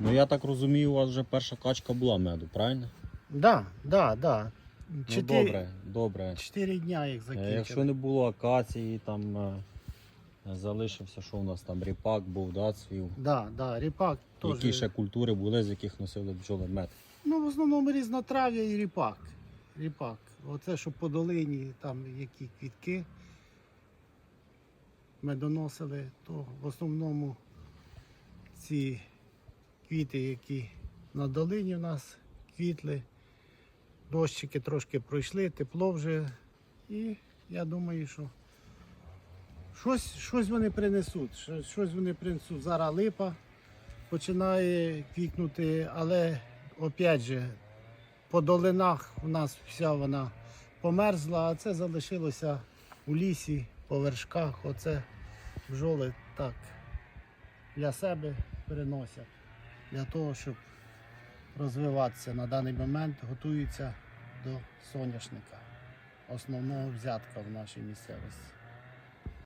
Ну я так розумію, у вас вже перша качка була меду, правильно? Да, да, да. Ну Чотири, добре, добре. чотири дня як Е, закінчили. Якщо не було акації, там е, залишився, що у нас там ріпак був, да, цвів. Да, да, ріпак теж. Які ще культури були, з яких носили бджоли мед? Ну, в основному різнотрав'я і ріпак. Ріпак. Оце, що по долині, там які квітки ми доносили, то в основному ці квіти, які на долині у нас квітли, дощики трошки пройшли, тепло вже. І я думаю, що щось, щось вони принесуть. Щось вони принесуть. Зараз липа починає квітнути, але опять же, по долинах у нас вся вона померзла, а це залишилося у лісі, по вершках. Оце бджоли так для себе переносять, для того, щоб розвиватися на даний момент, готуються до соняшника, основного взятка в нашій місцевості.